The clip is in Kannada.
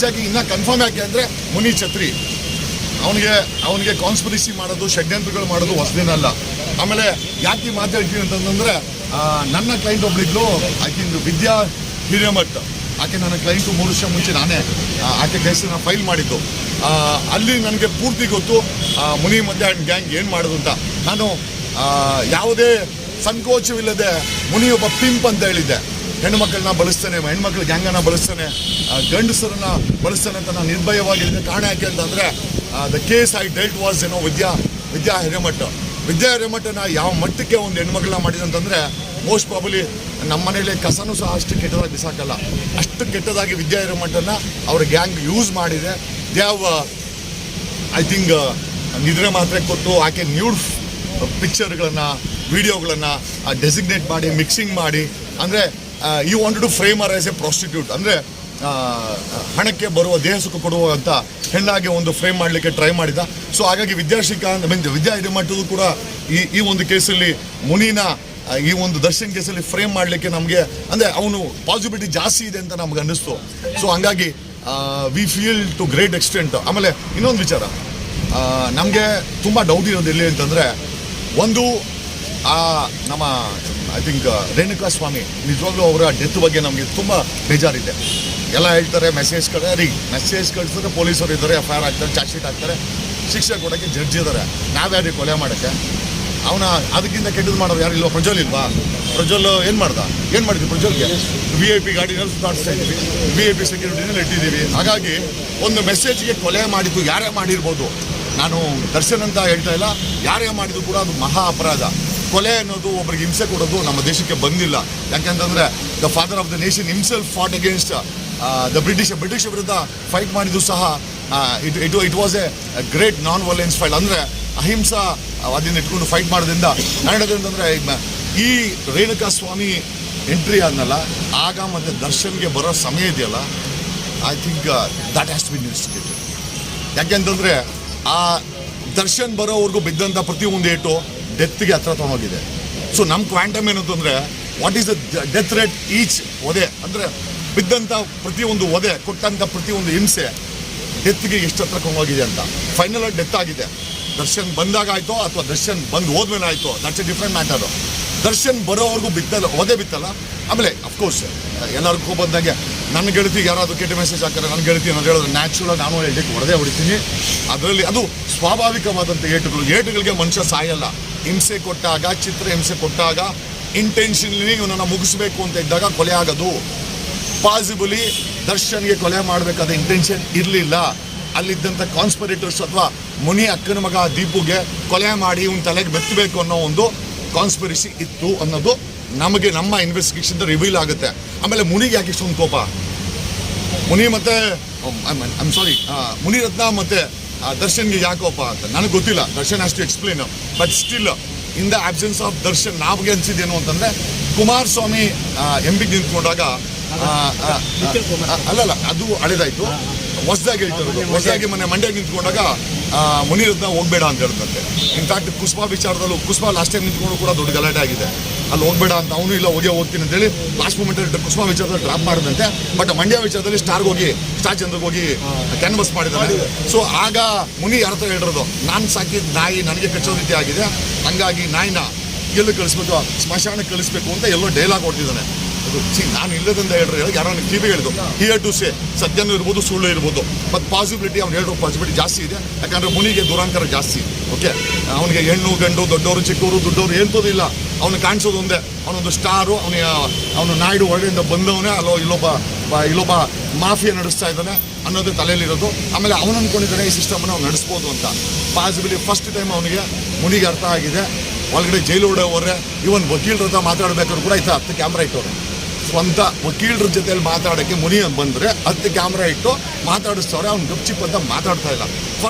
ಎಕ್ಸಾಕ್ಟ್ ಇನ್ನ ಕನ್ಫರ್ಮ್ ಯಾಕೆ ಅಂದ್ರೆ ಮುನಿ ಛತ್ರಿ. ಅವನಿಗೆ ಅವನಿಗೆ ಕಾನ್ಸ್ಪಿರಸಿ ಮಾಡೋದು, ಷಡ್ಯಂತ್ರಗಳು ಮಾಡೋದು ಹೊಸದೇನಲ್ಲ. ಆಮೇಲೆ ಯಾಕೆ ಮಾತಾಡ್ತೀವಿ ಅಂತಂದ್ರೆ ನನ್ನ ಕ್ಲೈಂಟ್ ಒಬ್ಳಿದ್ಲು ಥಿಂಕ್ ವಿದ್ಯಾ ಹಿರೇಮಠ್. ಆಕೆ ನನ್ನ ಕ್ಲೈಂಟು ಮೂರು ವರ್ಷ ಮುಂಚೆ ನಾನೇ ಆಕೆ ಕೇಸನ್ನ ಫೈಲ್ ಮಾಡಿದ್ದು. ಅಲ್ಲಿ ನನಗೆ ಪೂರ್ತಿ ಗೊತ್ತು ಮುನಿ ಮಧ್ಯ ಆ್ಯಂಡ್ ಗ್ಯಾಂಗ್ ಏನು ಮಾಡೋದು ಅಂತ. ನಾನು ಯಾವುದೇ ಸಂಕೋಚವಿಲ್ಲದೆ ಮುನಿ ಒಬ್ಬ ಪಿಂಪ್ ಅಂತ ಹೇಳಿದ್ದೆ. ಹೆಣ್ಮಕ್ಳನ್ನ ಬಳಸ್ತಾನೆ, ಹೆಣ್ಮಕ್ಳು ಗ್ಯಾಂಗನ್ನ ಬಳಸ್ತಾನೆ ಗಂಡಸರನ್ನ ಬಳಸ್ತಾನೆ ಅಂತ ನಾನು ನಿರ್ಭಯವಾಗಿ ಕಾರಣ ಯಾಕೆ ಅಂತಂದ್ರೆ the case I dealt was ಏನೋ ವಿದ್ಯಾ ವಿದ್ಯಾ ಹಿರೇಮಠ. ವಿದ್ಯಾ ಹಿರೇಮಠನ ಯಾವ ಮಟ್ಟಕ್ಕೆ ಒಂದು ಹೆಣ್ಮಕ್ಳನ್ನ ಮಾಡಿದೆ ಅಂತಂದ್ರೆ ಮೋಸ್ಟ್ ಪ್ರಾಬಲಿ ನಮ್ಮ ಮನೇಲಿ ಕಸನೂ ಸಹ ಅಷ್ಟು ಕೆಟ್ಟದಾಗಿ ಬಿಸಾಕಲ್ಲ. ಅಷ್ಟು ಕೆಟ್ಟದಾಗಿ ವಿದ್ಯಾ ಹಿರೇಮಠನ ಅವ್ರ ಗ್ಯಾಂಗ್ ಯೂಸ್ ಮಾಡಿದೆ. ದೇ ಐ ಥಿಂಕ್ ನಿದ್ರೆ ಮಾತ್ರ ಕೊಟ್ಟು ಆಕೆ ನ್ಯೂಡ್ ಪಿಕ್ಚರ್ಗಳನ್ನು ವಿಡಿಯೋಗಳನ್ನು ಡೆಸಿಗ್ನೇಟ್ ಮಾಡಿ ಮಿಕ್ಸಿಂಗ್ ಮಾಡಿ. ಅಂದರೆ you want to frame her as a prostitute ಅಂದರೆ ಹಣಕ್ಕೆ ಬರುವ ದೇಹ ಸುಖ ಕೊಡುವಂಥ ಹೆಣ್ಣಾಗಿ ಒಂದು ಫ್ರೇಮ್ ಮಾಡಲಿಕ್ಕೆ ಟ್ರೈ ಮಾಡಿದ. ಸೊ ಹಾಗಾಗಿ ವಿದ್ಯಾಶ್ರೀಕಾಂತ್ ಮೀನ್ ವಿದ್ಯಾ ಹಿರೇಮಠದ್ದು ಕೂಡ ಈ ಈ ಒಂದು ಕೇಸಲ್ಲಿ ಮುನಿನ ಈ ಒಂದು ದರ್ಶನ್ ಕೇಸಲ್ಲಿ ಫ್ರೇಮ್ ಮಾಡಲಿಕ್ಕೆ ನಮಗೆ, ಅಂದರೆ ಅವನು ಪಾಸಿಬಿಲಿಟಿ ಜಾಸ್ತಿ ಇದೆ ಅಂತ ನಮ್ಗೆ ಅನ್ನಿಸ್ತು. ಸೊ ಹಂಗಾಗಿ we feel to great extent ಆಮೇಲೆ ಇನ್ನೊಂದು ವಿಚಾರ. ನಮಗೆ ತುಂಬ ಡೌಟ್ ಇರೋದು ಎಲ್ಲಿ ಅಂತಂದರೆ, ಒಂದು ಆ, ನಮ್ಮ ಐ ಥಿಂಕ್ ರೇಣುಕಾ ಸ್ವಾಮಿ ನಿಜವಾಗ್ಲೂ ಅವರ ಡೆತ್ ಬಗ್ಗೆ ನಮಗೆ ತುಂಬ ಬೇಜಾರಿದೆ. ಎಲ್ಲ ಹೇಳ್ತಾರೆ ಮೆಸೇಜ್ ಕಡೆ, ರೀ ಮೆಸೇಜ್ ಕಳಿಸಿದ್ರೆ ಪೊಲೀಸರು ಇದ್ದಾರೆ, ಎಫ್ ಐ ಆರ್ ಹಾಕ್ತಾರೆ ಚಾರ್ಜ್ ಶೀಟ್ ಹಾಕ್ತಾರೆ, ಶಿಕ್ಷೆ ಕೊಡೋಕ್ಕೆ ಜಡ್ಜ್ ಇದ್ದಾರೆ. ನಾವ್ಯಾರಿಗೆ ಕೊಲೆ ಮಾಡೋಕ್ಕೆ? ಅವನ, ಅದಕ್ಕಿಂತ ಕೆಟ್ಟದ್ದು ಮಾಡೋರು ಯಾರು ಇಲ್ವಾ? ಪ್ರಜ್ವಲ್ ಇಲ್ವಾ? ಪ್ರಜ್ವಲ್ ಏನು ಮಾಡ್ದ? ಏನು ಮಾಡಿದ್ವಿ ಪ್ರಜ್ವಲ್ಗೆ? ವಿ ಐ ಪಿ ಗಾಡಿನಲ್ಲಿ ಸುತ್ತಾಡಿಸ್ತಾ ಇದ್ದೀವಿ ವಿ ಐ ಪಿ ಸೆಕ್ಯೂರಿಟಿನಲ್ಲಿ ಇಟ್ಟಿದ್ದೀವಿ. ಹಾಗಾಗಿ ಒಂದು ಮೆಸೇಜ್ಗೆ ಕೊಲೆ ಮಾಡಿದ್ದು ಯಾರೇ ಮಾಡಿರ್ಬೋದು. ನಾನು ದರ್ಶನ್ ಅಂತ ಹೇಳ್ತಾ ಇಲ್ಲ. ಯಾರೇ ಮಾಡಿದ್ರು ಕೂಡ ಅದು ಮಹಾ ಅಪರಾಧ. ಕೊಲೆ ಅನ್ನೋದು ಒಬ್ಬರಿಗೆ ಹಿಂಸೆ ಕೊಡೋದು ನಮ್ಮ ದೇಶಕ್ಕೆ ಬಂದಿಲ್ಲ. ಯಾಕಂತಂದ್ರೆ the father of the nation himself fought against the British British ವಿರುದ್ಧ ಫೈಟ್ ಮಾಡಿದ್ದು ಸಹ it it it was a great non violence fight ಅಂದರೆ ಅಹಿಂಸಾ ಅದನ್ನ ಇಟ್ಕೊಂಡು ಫೈಟ್ ಮಾಡೋದ್ರಿಂದ ನಡೆದಂತಂದ್ರೆ ಈ ರೇಣುಕಾ ಸ್ವಾಮಿ ಎಂಟ್ರಿ ಆದ್ನಲ್ಲ, ಆಗ ಮತ್ತು ದರ್ಶನ್ಗೆ ಬರೋ ಸಮಯ ಇದೆಯಲ್ಲ I think that has been investigated ಯಾಕೆಂತಂದ್ರೆ ಆ ದರ್ಶನ್ ಬರೋವರೆಗೂ ಬಿದ್ದಂಥ ಪ್ರತಿಯೊಂದು ಏಟು ಡೆತ್ಗೆ ಹತ್ರ ತೊಗೊಂಡೋಗಿದೆ. ಸೊ ನಮ್ಮ ಕ್ವಾಂಟಮ್ ಏನು ಅಂತಂದ್ರೆ what is the death rate each ಒದೆ? ಅಂದರೆ ಬಿದ್ದಂಥ ಪ್ರತಿಯೊಂದು ಒದೆ ಕೊಟ್ಟಂಥ ಪ್ರತಿಯೊಂದು ಹಿಂಸೆ ಡೆತ್ಗೆ ಎಷ್ಟು ಹತ್ರ ಕೊಂಡೋಗಿದೆ ಅಂತ. ಫೈನಲ್ ಡೆತ್ ಆಗಿದೆ. ದರ್ಶನ್ ಬಂದಾಗ ಆಯಿತು, ಅಥವಾ ದರ್ಶನ್ ಬಂದು ಹೋದ್ಮೇಲೆ ಆಯಿತು that's a different matter Darshan ಬರೋವರೆಗೂ ಬಿತ್ತಲ್ಲ ಒದೆ ಬಿತ್ತಲ್ಲ. ಆಮೇಲೆ ಅಫ್ಕೋರ್ಸ್ ಎಲ್ಲರಿಗೂ ಬಂದಾಗೆ ನನ್ನ ಗೆಳತಿಗೆ ಯಾರಾದರೂ ಕೆಟ್ಟ ಮೆಸೇಜ್ ಹಾಕಿದ್ರೆ ನನ್ನ ಗೆಳತಿ ಅನ್ನೋದು ಹೇಳಿದ್ರೆ ನ್ಯಾಚುರಲ್ ನಾನು ಹೇಳಲಿಕ್ಕೆ ಹೊಡೆದೇ ಹೊಡಿತೀನಿ. ಅದರಲ್ಲಿ ಅದು ಸ್ವಾಭಾವಿಕವಾದಂಥ ಏಟುಗಳು, ಏಟುಗಳಿಗೆ ಮನುಷ್ಯ ಸಾಯಲ್ಲ. ಹಿಂಸೆ ಕೊಟ್ಟಾಗ, ಚಿತ್ರ ಹಿಂಸೆ ಕೊಟ್ಟಾಗ ಇಂಟೆನ್ಷನ್ಲಿ ಇವನನ್ನು ಮುಗಿಸ್ಬೇಕು ಅಂತ ಇದ್ದಾಗ ಕೊಲೆ ಆಗೋದು. ಪಾಸಿಬಲಿ ದರ್ಶನ್ಗೆ ಕೊಲೆ ಮಾಡಬೇಕಾದ ಇಂಟೆನ್ಷನ್ ಇರಲಿಲ್ಲ. ಅಲ್ಲಿದ್ದಂಥ ಕಾನ್ಸ್ಪರೇಟರ್ಸ್ ಅಥವಾ ಮುನಿ ಅಕ್ಕನ ಮಗ ದೀಪುಗೆ ಕೊಲೆ ಮಾಡಿ ಇವನ ತಲೆಗೆ ಬೆತ್ತಬೇಕು ಅನ್ನೋ ಒಂದು ಕಾನ್ಸ್ಪಿರಸಿ ಇತ್ತು ಅನ್ನೋದು ನಮಗೆ ನಮ್ಮ ಇನ್ವೆಸ್ಟಿಗೇಷನ್ ರಿವೀಲ್ ಆಗುತ್ತೆ. ಆಮೇಲೆ ಮುನಿಗೆ ಯಾಕೆ ಇಷ್ಟೊಂದು ಕೋಪ? ಮುನಿ ಮತ್ತೆ ಐಮ್ ಸಾರಿ ಮುನಿರತ್ನ ಮತ್ತೆ ದರ್ಶನ್ಗೆ ಯಾಕೋಪ ಅಂತ? ನನಗೆ ಗೊತ್ತಿಲ್ಲ. ದರ್ಶನ್ ಅಷ್ಟು explain but still in the absence of Darshan, ನಾವ್ಗೆ ಅನ್ಸಿದ್ದೇನು ಅಂತಂದ್ರೆ, ಕುಮಾರಸ್ವಾಮಿ ಎಂಬಿಗೆ ನಿಂತ್ಕೊಂಡಾಗ ಅಲ್ಲಲ್ಲ, ಅದು ಹಳೇದಾಯ್ತು. ಹೊಸದಾಗಿ ಹೇಳ್ತಿರೋದು ಹೊಸದಾಗಿ ಮೊನ್ನೆ ಮಂಡ್ಯ ನಿಂತ್ಕೊಂಡಾಗ ಮುನಿರತ್ನ ಹೋಗ್ಬೇಡ ಅಂತ ಹೇಳ್ತಂತೆ ಇನ್ಫ್ಯಾಕ್ಟ್ ಕುಸ್ಮಾ ವಿಚಾರದಲ್ಲೂ ಕುಸ್ಮಾ ಲಾಸ್ಟ್ ಟೈಮ್ ನಿಂತ್ಕೊಂಡು ಕೂಡ ದೊಡ್ಡ ಗಲಾಟೆ ಆಗಿದೆ. ಅಲ್ಲಿ ಹೋಗ್ಬೇಡ ಅಂತ, ಅವನು ಇಲ್ಲ, ಹೋಗಿ ಹೋಗ್ತೀನಿ ಅಂತೇಳಿ ಲಾಸ್ಟ್ ಮೂಮೆಂಟ್ ಕುಸ್ಮಾ ವಿಚಾರದಲ್ಲಿ ಡ್ರಾಪ್ ಮಾಡಿದಂತೆ. ಬಟ್ ಮಂಡ್ಯ ವಿಚಾರದಲ್ಲಿ ಸ್ಟಾರ್ಗೆ ಹೋಗಿ ಸ್ಟಾರ್ ಚಂದ್ರಗೆ ಹೋಗಿ ಕ್ಯಾನ್ವಸ್ ಮಾಡಿದ್ದಾರೆ ಸೊ ಆಗ ಮುನಿ ಹತ್ರ ಹೇಳಿರೋದು? ನಾನು ಸಾಕಿದ ನಾಯಿ ನನಗೆ ಕಚ್ಚೋ ರೀತಿ ಆಗಿದೆ. ಹಂಗಾಗಿ ನಾಯಿನ ಎಲ್ಲೂ ಕಳಿಸ್ಬೇಕು ಸ್ಮಶಾನಕ್ಕೆ ಕಳಿಸ್ಬೇಕು ಅಂತ ಎಲ್ಲೋ ಡೈಲಾಗ್ ಕೊಡ್ತಿದ್ದಾನೆ ಅದು ಸಿ ನಾನು ಇಲ್ಲದಂತ ಹೇಳ್ರಿ ಹೇಳಿ ಯಾರೋ ನನಗೆ ಕಿವಿ ಹೇಳಿದ್ರು ಹಿಯರ್ ಟು ಸೇ ಸತ್ಯನೂ ಇರ್ಬೋದು, ಸುಳ್ಳು ಇರ್ಬೋದು ಮತ್ತು ಪಾಸಿಬಿಲಿಟಿ ಅವ್ನು ಹೇಳೋ ಪಾಸಿಬಿಲಿಟಿ ಜಾಸ್ತಿ ಇದೆ. ಯಾಕಂದರೆ ಮುನಿಗೆ ದುರಾಂಕರ ಜಾಸ್ತಿ ಓಕೆ ಅವನಿಗೆ ಹೆಣ್ಣು, ಗಂಡು ದೊಡ್ಡವರು ಚಿಕ್ಕವರು ದೊಡ್ಡವರು ಹೇಳ್ತೋದಿಲ್ಲ ಅವನು ಕಾಣಿಸೋದು ಒಂದೇ. ಅವನೊಂದು ಸ್ಟಾರು ಅವನಿಗೆ ಅವನು ನಾಯ್ಡು ಒಳ್ಳೆಯಿಂದ ಬಂದವನೇ, ಅಲ್ಲೋ ಇಲ್ಲೊಬ್ಬ ಇಲ್ಲೊಬ್ಬ ಮಾಫಿಯಾ ನಡೆಸ್ತಾ ಇದ್ದಾನೆ ಅನ್ನೋದು ತಲೆಯಲ್ಲಿರೋದು. ಆಮೇಲೆ ಅವನು ಅಂದ್ಕೊಂಡಿದ್ದಾನೆ ಈ ಸಿಸ್ಟಮನ್ನು ಅವ್ನು ನಡೆಸ್ಬೋದು ಅಂತ. ಪಾಸಿಬಿಲಿ ಫಸ್ಟ್ ಟೈಮ್ ಅವನಿಗೆ ಮುನಿಗೆ ಅರ್ಥ ಆಗಿದೆ. ಒಳಗಡೆ ಜೈಲು ಹೊಡೆಯವ್ರೆ ಇವನ್ ವಕೀಲರ ಹತ್ರ ಮಾತಾಡ್ಬೇಕಾದ್ರು ಕೂಡ ಇತ್ತು ಹತ್ತು ಕ್ಯಾಮ್ರಾ ಇಟ್ಟವ್ರೆ. ಸ್ವಂತ ವಕೀಲರ ಜೊತೆಯಲ್ಲಿ ಮಾತಾಡೋಕ್ಕೆ ಮುನಿ ಬಂದರೆ ಹತ್ತು ಕ್ಯಾಮ್ರಾ ಇಟ್ಟು ಮಾತಾಡಿಸ್ತವ್ರೆ ಅವ್ನು ಗಪ್ಚಿಪ್ ಅಂತ ಮಾತಾಡ್ತಾ ಇಲ್ಲ.